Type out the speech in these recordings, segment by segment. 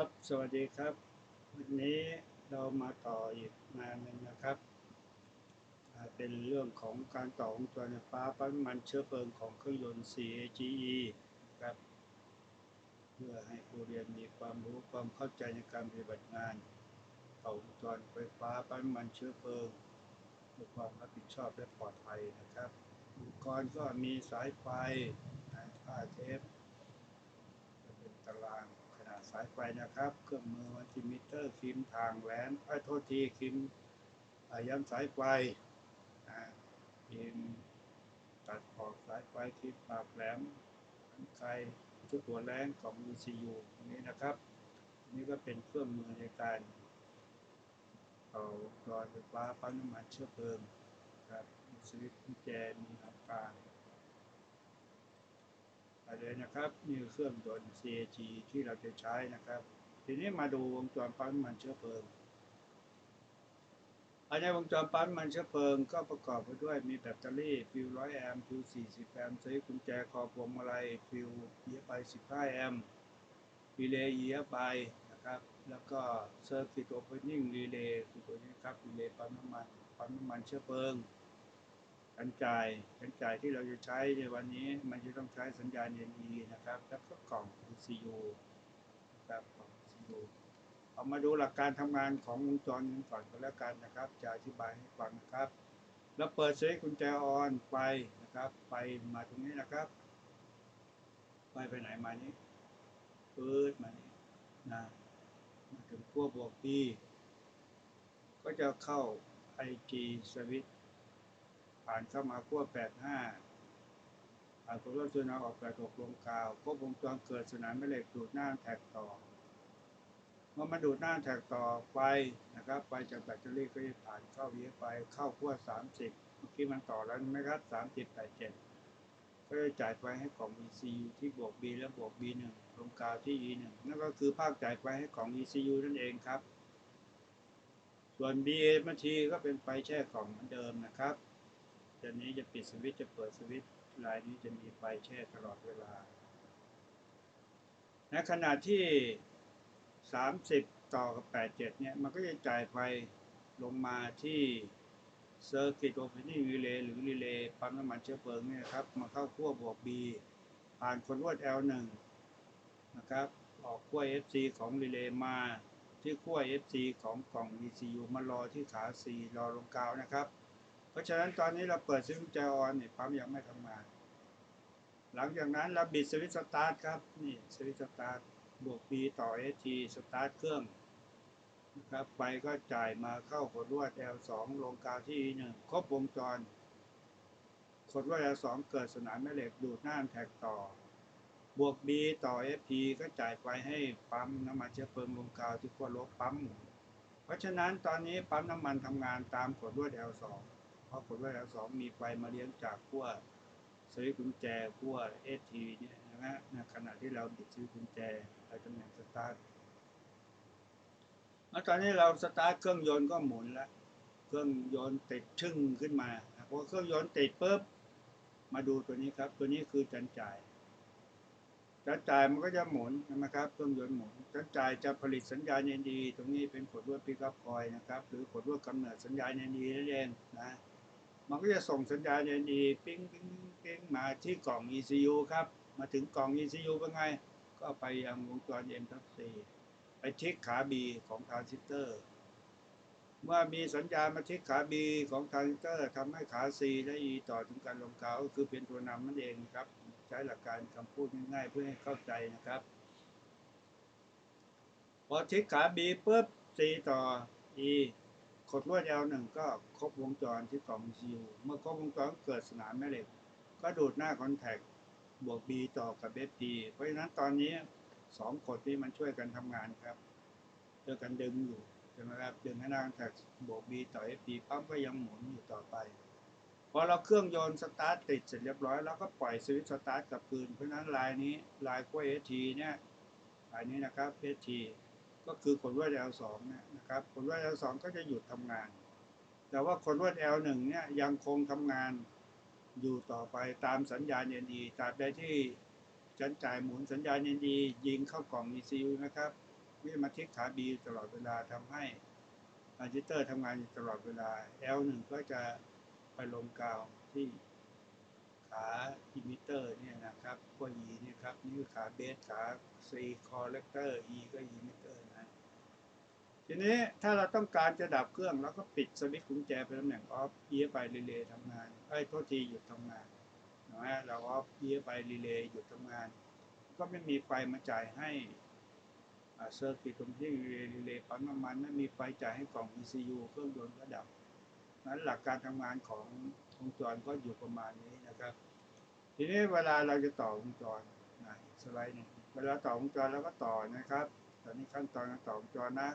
ครับ สวัสดีครับ วันนี้เรามาต่ออีกงานหนึ่งนะครับ เป็นเรื่องของการต่อวงจรไฟฟ้าปั๊มน้ำมันเชื้อเพลิงของเครื่องยนต์ CAGE ครับ เพื่อให้ผู้เรียนมีความรู้ความเข้าใจในการปฏิบัติงานต่อวงจรไฟฟ้าปั๊มน้ำมันเชื้อเพลิงด้วยความรับผิดชอบและปลอดภัยนะครับอุปกรณ์ก็มีสายไฟผ้าเทปจะเป็นตาราง สายไฟนะครับ เครื่องมือมัลติมิเตอร์ฟิมทางแหลนไอ้โทษทีฟิมย้ำสายไฟซิมตัดออกสายไฟฟิมปากแหลมกันไกลชุดหัวแรงของ ECU ตรงนี้นะครับนนี้ก็เป็นเครื่องมือในการต่อวงจรไฟฟ้าปั๊มน้ำมันเชื้อเพลิงครับมีสวิตช์กุญแจมีน้ำตาล ไปเลยนะครับนี่คือเครื่องยนต์ CAG ที่เราจะใช้นะครับ ทีนี้มาดูวงจรปั๊มน้ำมันเชื้อเพลิงภายในวงจรปั๊มน้ำมันเชื้อเพลิงก็ประกอบไปด้วยมีแบตเตอรี่ฟิว100แอมป์ฟิว40แอมป์สวิตช์กุญแจคอพวงมาลัยฟิวเอียไป15แอมป์รีเลย์เอียไปนะครับแล้วก็เซอร์กิตโอเพนนิ่งรีเลย์ตัวนี้ครับรีเลย์ปั๊มน้ำมันปั๊มน้ำมันเชื้อเพลิง การจ่ายการจ่ายที่เราจะใช้ในวันนี้ มันจะต้องใช้สัญญาณ NE นะครับ แล้วก็กล่อง ECU นะครับกล่อง ECU เอามาดูหลักการทำงานของวงจรกันก่อนก็แล้วกันนะครับ จะอธิบายให้ฟังนะครับ แล้วเปิดสวิตช์กุญแจออนไฟนะครับไฟมาตรงนี้นะครับไฟไปไหนมานี้ปืดมานี้นะมาถึงขั้วบวก B ก็จะเข้า IG สวิตช์ ผ่านเข้ามาขั้ว85ผ่านขั้วจุนออก86ลงกาวควบวงจรเกิดสนามแม่เหล็กดูดหน้าแท็กต่อ เมื่อมาดูดหน้าแท็กต่อไฟนะครับไฟจากแบตเตอรี่ก็จะผ่านเข้า VFI เข้าขั้ว30เมื่อกี้มันต่อแล้วไหมครับ30 87ก็จะจ่ายไฟให้กล่อง ECU ที่บวก B และบวก B1 ลงกาวที่ E1 นั่นก็คือภาคจ่ายไฟให้กล่อง ECU นั่นเองครับ ส่วน BA บัญชีก็เป็นไฟแช่กล่องเหมือนเดิมนะครับ เดี๋ยวนี้จะปิดสวิตช์จะเปิดสวิตช์ลายนี้จะมีไฟแช่ตลอดเวลาในขณะที่ 30 ต่อกับ 87 เนี่ย มันก็จะจ่ายไฟลงมาที่เซอร์กิตโอเพนนิ่งรีเลย์หรือรีเลย์ปั๊มน้ำมันเชื้อเพลิงเนี่ยครับ มาเข้าขั้วบวก B ผ่านคนวด L1 นะครับ ออกขั้ว FC ของรีเลย์มาที่ขั้ว FC ของกล่อง ECU มารอที่ขา C รอลงกาวนะครับ เพราะฉะนั้นตอนนี้เราเปิดสวิตช์จออนนี่ปั๊มยังไม่ทำงาน หลังจากนั้นเราบิดสวิตช์สตาร์ทครับนี่สวิตช์สตาร์ทบวก B ต่อ ST สตาร์ทเครื่องนะครับไฟก็จ่ายมาเข้าขดลวด L2 ลงกาวที่ 1 ครบวงจรขดลวด L2 เกิดสนามแม่เหล็กดูดหน้าแท็กต่อ บวก B ต่อ FP ก็จ่ายไฟให้ปั๊มน้ำมันเชื้อเพลิงลงกาวที่ขั้วลบปั๊ม เพราะฉะนั้นตอนนี้ปั๊มน้ำมันทำงานตามขดลวด L2 เพราะขดลวด L2 มีไฟมาเลี้ยงจากขั้วสวิตช์กุญแจขั้ว ST เนี่ยนะฮะในขณะที่เราบิดสวิตกุญแจไปตำแหน่งสตาร์ทแล้วตอนนี้เราสตาร์ทเครื่องยนต์ก็หมุนแล้วเครื่องยนต์ติดชึ่งขึ้นมาพอเครื่องยนต์ติดปุ๊บมาดูตัวนี้ครับ ตัวนี้คือจันจ่ายจันจ่ายมันก็จะหมุนนะครับเครื่องยนต์หมุนจันจ่ายจะผลิตสัญญาณเอ็นดีตรงนี้เป็นขดลวดปิกับคอยนะครับ หรือขดลวดกำเนิดสัญญาณเอ็นดีนั่นเองนะ มันก็จะส่งสัญญาณเอ็นดีปิ้งปิ้งปิ้งปิ้งมาที่กล่อง ECU ครับ มาถึงกล่อง ECU เป็นไง ก็ไปยังวงจร M ทับ C ไปเช็คขา B ของทรานซิสเตอร์ เมื่อมีสัญญาณมาเช็คขา B ของทรานซิสเตอร์ทำให้ขา C และ E ต่อถึงการลงกาก็คือเป็นตัวนำนั่นเองครับ ใช้หลักการคำพูดง่ายๆเพื่อให้เข้าใจนะครับ พอเช็คขา B ปุ๊บ C ต่อ E กดลวด L1 ก็ครบวงจรที่กล่อง ECU เมื่อครบวงจรเกิดสนามแม่เหล็ก ก็ดูดหน้าคอนแทคบวก B ต่อกับ FP เพราะฉะนั้นตอนนี้สองกดนี้มันช่วยกันทำงานครับช่วยกันดึงอยู่ใช่ไหมครับดึงให้หน้าคอนแทคบวก B ต่อ FP ปั๊มก็ยังหมุนอยู่ต่อไปพอเราเครื่องยนต์สตาร์ทติดเสร็จเรียบร้อยแล้วก็ปล่อยสวิตช์สตาร์ทกลับคืนเพราะฉะนั้นลายนี้ลายขั้ว ST เนี่ยลายนี้นะครับ ST ก็คือขดลวด L2 เนี่ยนะครับขดลวด L2 ก็จะหยุดทำงาน แต่ว่าขดลวด L1 เนี่ยยังคงทำงานอยู่ต่อไปตามสัญญาณ ND ตราบใดที่จันจ่ายหมุนสัญญาณ ND ยิงเข้ากล่อง ECU นะครับไม่มาทิกขา B ตลอดเวลาทำให้ทรานซิเตอร์ทำงานอยู่ตลอดเวลา L1 ก็จะไปลงกาวที่ขาอิมิเตอร์เนี่ยนะครับขั้ว E เนี่ยครับนี่คือขาเบสขา C คอเลกเตอร์ E ก็อิมิเตอร์ ทีนี้ถ้าเราต้องการจะดับเครื่องเราก็ปิดสวิตช์กุญแจไปตำแหน่งออฟเอียไปรีเลย์ทำงานไอ้โทษทีหยุดทำงานนะฮะเราออฟเอียไปรีเลย์หยุดทำงาน ก็ไม่มีไฟมาจ่ายให้เซอร์กิตตรงที่รีเลย์ปั๊มน้ำมันไม่มีไฟจ่ายให้กล่อง ECU เครื่องยนต์ก็ดับนั้นหลักการทำงานของวงจรก็อยู่ประมาณนี้นะครับ ทีนี้เวลาเราจะต่อวงจรนะสไลด์นึงเวลาต่อวงจรเราก็ต่อนะครับ ตอนนี้ขั้นตอนการต่อวงจรนะ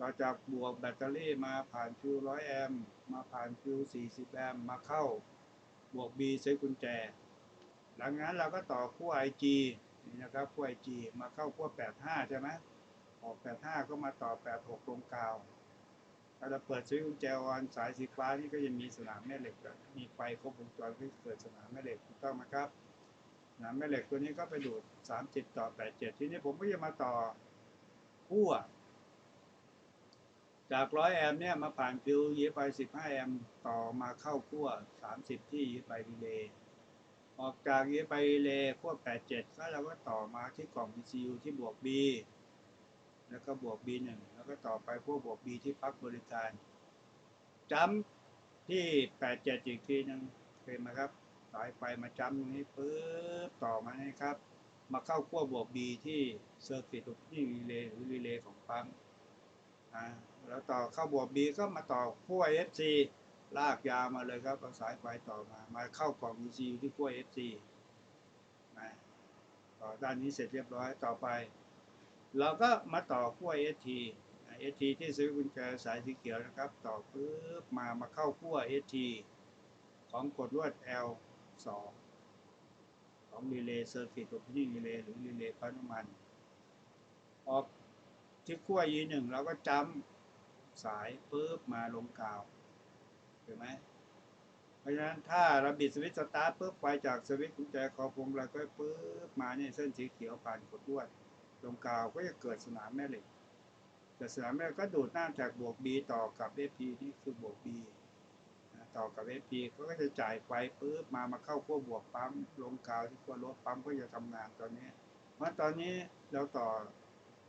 ต่อจากบวกแบตเตอรี่มาผ่านฟิวร้อยแอมป์มาผ่านฟิวสี่สิบแอมป์มาเข้าบวก B ใช้กุญแจ หลังนั้นเราก็ต่อขั้ว IG นี่นะครับขั้ว IG มาเข้าขั้ว 85 ใช่ไหมออก 85 ก็มาต่อ 86ลงกาวถ้าเราเปิดสวิตช์กุญแจออนสายสีฟ้านี่ก็จะมีสนามแม่เหล็กมีไฟครบวงจรก็จะเกิดสนามแม่เหล็กถูกต้องไหมครับสนามแม่เหล็กตัวนี้ก็ไปดูด30ต่อ 87 ทีนี้ผมก็จะมาต่อขั้ว จาก100แอมเนี่ยมาผ่านฟิวยีไป15แอมต่อมาเข้าขั้ว30ที่ยีไปรีเลย์ออกจากยีไปรีเลย์ขั้ว87ก็เราก็ต่อมาที่กล่อง ECU ที่บวก B แล้วก็บวก B1 แล้วก็ต่อไปขั้วบวก B ที่พักบริการจัมป์ที่87อีกทีนึงเคยไหมครับสายไฟมาจัมป์ตรงนี้ปึ๊บต่อมานี่ครับ มาเข้าขั้วบวก B ที่เซอร์กิตที่รีเลย์หรือรีเลย์ของปั๊มอ่า แล้วต่อเข้าบวก B ก็มาต่อขั้ว FC ลากยาวมาเลยครับเอาสายไฟต่อมา มาเข้ากล่อง ECU ที่ขั้ว FC นะต่อด้านนี้เสร็จเรียบร้อยต่อไป เราก็มาต่อขั้ว ST อ่า ST ที่ซื้อกุญแจสายสีเขียวนะครับ ต่อปึ๊บมามาเข้าขั้ว ST ของกดลวด L2 ของรีเลย์เซอร์กิตตัวนี้รีเลย์หรือรีเลย์ปั๊มน้ำมัน ออกที่ขั้ว E หนึ่งเราก็จำ สายปุ๊บมาลงกาวเห็นไหมเพราะฉะนั้นถ้าเราบิดสวิตช์สตาร์ทปุ๊บไฟจากสวิตช์กุญแจคอพวงเราก็ปุ๊บมาเนี่ยเส้นสีเขียวผ่านกดลวดลงกาวก็จะเกิดสนามแม่เหล็กเกิดสนามแม่เหล็กก็ดูดน้ำจากบวก B ต่อกับ FP นี่คือบวก B ต่อกับ FP ก็จะจ่ายไฟปุ๊บมามาเข้าขั้วบวกปั๊มลงกาวที่ขั้วลบปั๊มก็จะทำงานตอนนี้ เพราะตอนนี้เราต่อ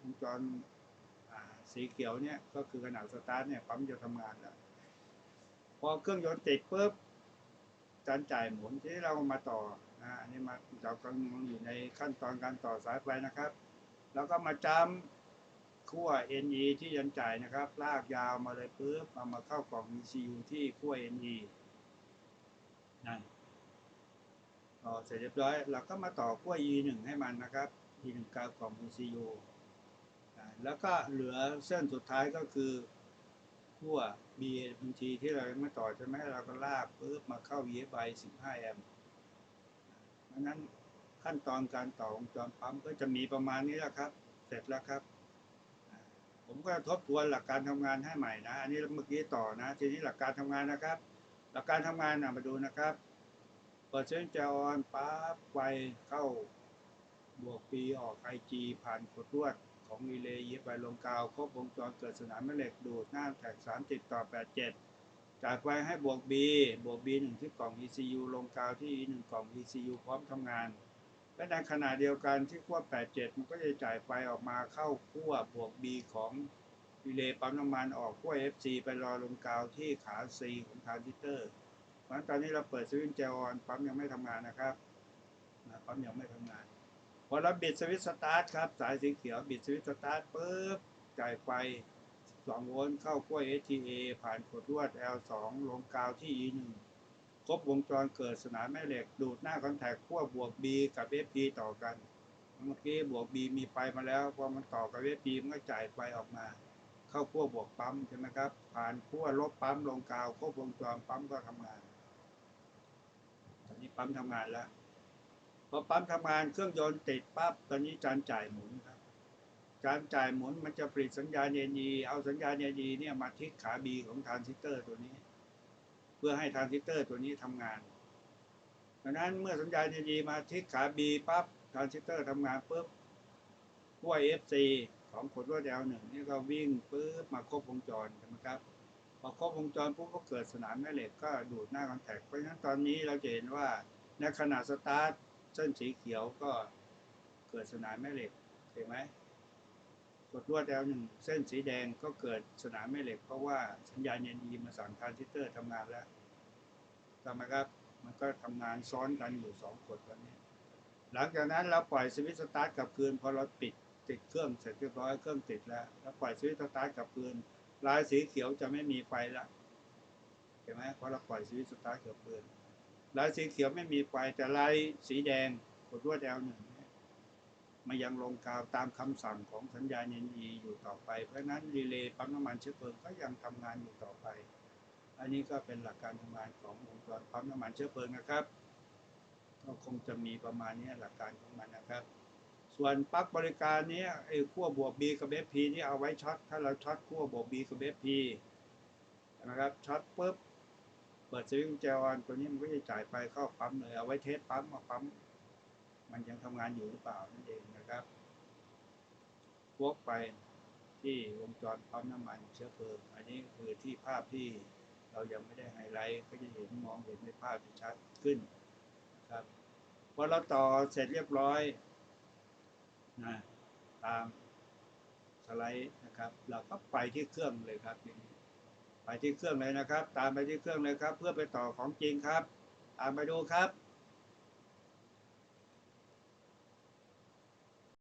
วงจรอ่า สีเขียวเนี่ยก็คือขนาดสตาร์ทเนี่ยปั๊มจะทำงานแล้วพอเครื่องยนต์ติดปุ๊บการจ่ายหมุนที่เรามาต่อนะอันนี้มาเรากำลังอยู่ในขั้นตอนการต่อสายไฟนะครับ แล้วก็มาจำขั้ว NE ที่ยันจ่ายนะครับ ลากยาวมาเลยปุ๊บเอามาเข้ากล่อง ECU ที่ขั้ว NE นั่นต่อเสร็จเรียบร้อย เราก็มาต่อขั้ว E 1 ให้มันนะครับ E 1กาวกล่อง ECU อ่า แล้วก็เหลือเส้นสุดท้ายก็คือขั้ว B บางทีที่เรายังไม่ต่อใช่ไหมเราก็ลากปุ๊บมาเข้า EFI 15 แอมป์เพราะนั้นขั้นตอนการต่อวงจรปั๊มก็จะมีประมาณนี้แหละครับ เสร็จแล้วครับ ผมก็ทบทวนหลักการทำงานให้ใหม่นะ อันนี้เมื่อกี้ต่อนะ ทีนี้หลักการทำงานนะครับ หลักการทำงานนะมาดูนะครับเปิดเส้นจออนปั๊บไฟเข้าบวกปีออกไอจีผ่านกดลวด ของรีเลย์ยีไปลงกาวครบวงจรเกิดสนามแม่เหล็กดูดหน้าแท็ก30ต่อ87จ่ายไฟให้บวก B บวก B 1ที่กล่อง ECU ลงกาวที่ E 1กล่อง ECU พร้อมทำงาน และในขณะเดียวกันที่ขั้ว87 มันก็จะจ่ายไฟออกมาเข้าขั้วบวก B ของรีเลปั๊มน้ำมันออกขั้ว FC ไปรอลงกาวที่ขา C ของทรานซิสเตอร์เพราะฉะนั้นตอนนี้เราเปิดสวิตช์แจออนปั๊มยังไม่ทำงานนะครับปั๊มยังไม่ทำงาน พอเราบิดสวิตช์สตาร์ทครับ สายสีเขียวบิดสวิตช์สตาร์ทปุ๊บจ่ายไฟ2โวลต์เข้าขั้วย STA ผ่านกดลวด L2 ลงกาวที่ E1 ครบวงจรเกิดสนามแม่เหล็ก ดูดหน้าคอนแทคขั้วบวก B กับ FP ต่อกัน เมื่อกี้บวก B มีไฟมาแล้ว พอมันต่อกับ FP มันก็จ่ายไฟออกมา เข้าขั้วบวกปั๊มใช่ไหมครับ ผ่านขั้วลบปั๊มลงกาวครบวงจรปั๊มก็ทำงาน ตอนนี้ปั๊มทำงานแล้ว พอปั๊มทำงานเครื่องยนต์ติดปั๊บตอนนี้จานจ่ายหมุนครับการจ่ายหมุนมันจะผลิตสัญญาณ NE เอาสัญญาณ NE เนี่ยมาทิศขา B ของทรานซิสเตอร์ตัวนี้ เพื่อให้ทรานซิสเตอร์ตัวนี้ทำงานดังนั้นเมื่อสัญญาณ NE มาทิศขา B ปั๊บทรานซิสเตอร์ทำงานปุ๊บขั้ว FC ของขดลวดแอลหนึ่งนี่ก็วิ่งปื๊บมาครบวงจรใช่ไหมครับพอครบวงจรปุ๊บก็เกิดสนามแม่เหล็กก็ดูดหน้าคอนแทคเพราะฉะนั้นตอนนี้เราจะเห็นว่าในขณะสตาร์ท เส้นสีเขียวก็เกิดสนามแม่เหล็กเห็นไหมกดลวดแอลหนึ่งเส้นสีแดงก็เกิดสนามแม่เหล็ก เพราะว่าสัญญาณเย็นดีมาสั่งทรานซิสเตอร์ทำงานแล้วทำไมครับมันก็ทำงานซ้อนกันอยู่สองกดตอนนี้ หลังจากนั้นเราปล่อยสวิตช์สตาร์ทกลับคืนพอเราปิดติดเครื่องเสร็จเรียบร้อยเครื่องติดแล้วแล้วปล่อยสวิตช์สตาร์ทกลับคืนลายสีเขียวจะไม่มีไฟละเห็นไหมเพราะเราปล่อยสวิตช์สตาร์ทกลับคืน ลายสีเขียวไม่มีไฟแต่ลายสีแดงกดรวดแอลหนึ่งมันยังลงกาวตามคำสั่งของสัญญาณเอ็นอีอยู่ต่อไป เพราะฉะนั้นรีเลย์ปั๊มน้ำมันเชื้อเพลิงก็ยังทำงานอยู่ต่อไป อันนี้ก็เป็นหลักการทำงานของวงจรปั๊มน้ำมันเชื้อเพลิงนะครับ ก็คงจะมีประมาณนี้หลักการของมันนะครับ ส่วนปลั๊กบริการนี้ไอ้ขั้วบวก B กับ FP ที่เอาไว้ช็อตถ้าเราช็อตขั้วบวก B กับ FP นะครับช็อตปุ๊บ เปิดสวิตช์กุญแจออนตัวนี้มันก็จะจ่ายไฟเข้าปั๊มเลยเอาไว้เทสปั๊มว่าปั๊มมันยังทำงานอยู่หรือเปล่านั่นเองนะครับวกไปที่วงจรปั๊มน้ำมันเชื้อเพลิง อันนี้คือที่ภาพที่เรายังไม่ได้ไฮไลท์ก็จะเห็นมองเห็นในภาพที่ชัดขึ้นนะครับพอเราต่อเสร็จเรียบร้อยนะตามสไลด์นะครับ เราก็ไปที่เครื่องเลยครับ ไปที่เครื่องเลยนะครับ ตามไปที่เครื่องเลยครับ เพื่อไปต่อของจริงครับ ตามไปดูครับ